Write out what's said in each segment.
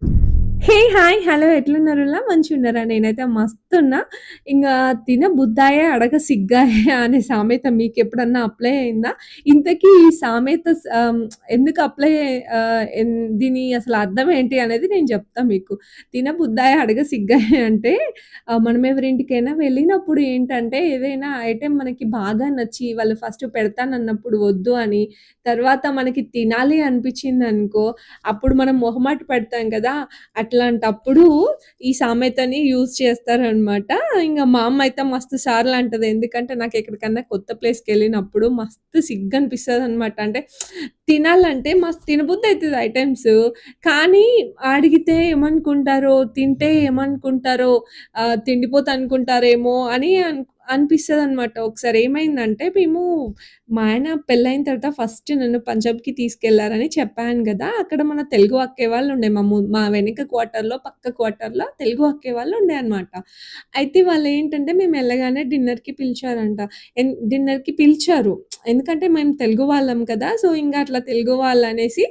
you hey! Hi! Hello ఎట్లున్నారులా? మంచిగున్నారా? నేనైతే మస్తున్నా. ఇంకా తిన బుద్ధాయే అడగ సిగ్గాయే అనే సామెత మీకు ఎప్పుడన్నా అప్లై అయిందా? ఇంతకీ ఈ సామెత ఎందుకు అప్లై దీని అసలు అర్థం ఏంటి అనేది నేను చెప్తా మీకు. తిన బుద్ధాయే అడగ సిగ్గాయే అంటే మనం ఎవరింటికైనా వెళ్ళినప్పుడు ఏంటంటే ఏదైనా ఐటెం మనకి బాగా నచ్చి వాళ్ళు ఫస్ట్ పెడతానన్నప్పుడు వద్దు అని, తర్వాత మనకి తినాలి అనిపించింది అనుకో అప్పుడు మనం మొహమాట పెడతాం కదా! అట్లా ఇట్లాంటప్పుడు ఈ సామెతని యూజ్ చేస్తారనమాట. ఇంకా మా అమ్మ అయితే మస్తు సార్లు అంటది. ఎందుకంటే నాకు ఎక్కడికన్నా కొత్త ప్లేస్‌కెళ్ళినప్పుడు మస్తు సిగ్గు అనిపిస్తదన్నమాట అంటే తినాలంటే మస్తు తినబుద్దయితది ఐటమ్స్ కానీ అడిగితే ఏమనుకుంటారో, తింటే ఏమనుకుంటారో, ఆహ్, అనుకుంటారేమో అని అనిపిస్తుంది అనమాట ఒకసారి ఏమైందంటే మేము మా ఆయన పెళ్ళైన తర్వాత ఫస్ట్ నన్ను పంజాబ్‌కి తీసుకెళ్ళారని చెప్పాను కదా అక్కడ మన తెలుగు అక్కే వాళ్ళుండే మా మా వెనక క్వార్టర్‌లో పక్క క్వార్టర్‌లో తెలుగు అక్కే వాళ్ళు ఉండే అనమాట. అయితే వాళ్ళు ఏంటంటే మేము వెళ్ళగానే డిన్నర్‌కి పిలిచారంట. ఎన్ డిన్నర్‌కి పిలిచారు. ఎందుకంటే మేము తెలుగు వాళ్ళం కదా! సో, ఇంకా అట్లా తెలుగు వాళ్ళు అనేసి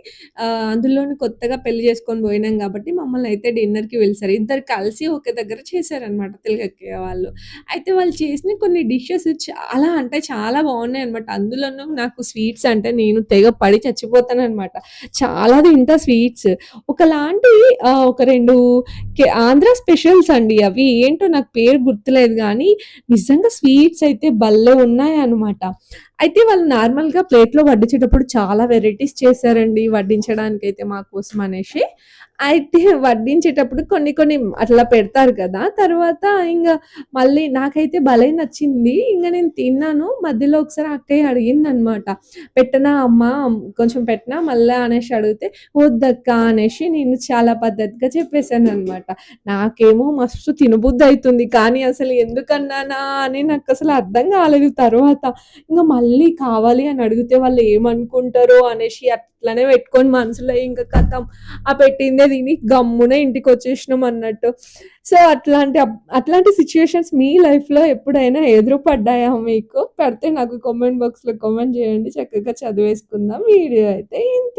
అందులోని కొత్తగా పెళ్ళి చేసుకొని పోయినాం కాబట్టి మమ్మల్ని అయితే డిన్నర్‌కి పిలిచారు ఇద్దరు కలిసి ఒకే దగ్గర చేశారనమాట తెలుగు అక్కే వాళ్ళు. అయితే వాళ్ళు చేసిన కొన్ని డిషెస్ చాలా అంటే చాలా బాగున్నాయి అనమాట అందులోనూ నాకు స్వీట్స్ అంటే నేను తెగ పడి చచ్చిపోతాననమాట. చాలా తింటా స్వీట్స్. ఒకలాంటి ఒక రెండు ఆంధ్ర స్పెషల్స్ అండి అవి. ఏంటో నాకు పేరు గుర్తులేదు కానీ నిజంగా స్వీట్స్ అయితే భలే ఉన్నాయన్నమాట. అయితే వాళ్ళు నార్మల్‌గా ప్లేట్‌లో వడ్డించేటప్పుడు చాలా వెరైటీస్ చేశారండి వడ్డించడానికి మా కోసం అనేసి. అయితే వడ్డించేటప్పుడు కొన్ని కొన్ని అట్లా పెడతారు కదా! తర్వాత ఇంకా మళ్ళీ నాకైతే భలే నచ్చింది. ఇంకా నేను తిన్నాను. మధ్యలో ఒకసారి అక్కయ్య అడిగిందనమాట. "పెట్టనా అమ్మ కొంచెం పెట్టనా మళ్ళీ అనేసి అడిగితే, "వద్దక్క" అనేసి నేను చాలా పద్ధతిగా చెప్పేసాననమాట. నాకేమో మస్తు తినబుద్దయితుంది. కానీ అసలు ఎందుకన్నానా అని నాకు అసలు అర్థం కాలేదు తర్వాత. ఇంకా మళ్ళీ కావాలి అని అడిగితే వాళ్ళు ఏమనుకుంటారో అనేసి ఇట్లానే పెట్టుకొని మనసులో ఇంకా కథం ఆ పెట్టిందే తిని గమ్మున ఇంటికి వచ్చేసినాం అన్నట్టు. సో, అట్లాంటి అప్ అట్లాంటి సిట్యుయేషన్స్ మీ లైఫ్‌లో ఎప్పుడైనా ఎదురుపడ్డాయా మీకు? పడితే నాకు కామెంట్ బాక్స్‌లో కామెంట్ చేయండి చక్కగా చదివేసుకుందాం. వీడియో అయితే ఇంతే.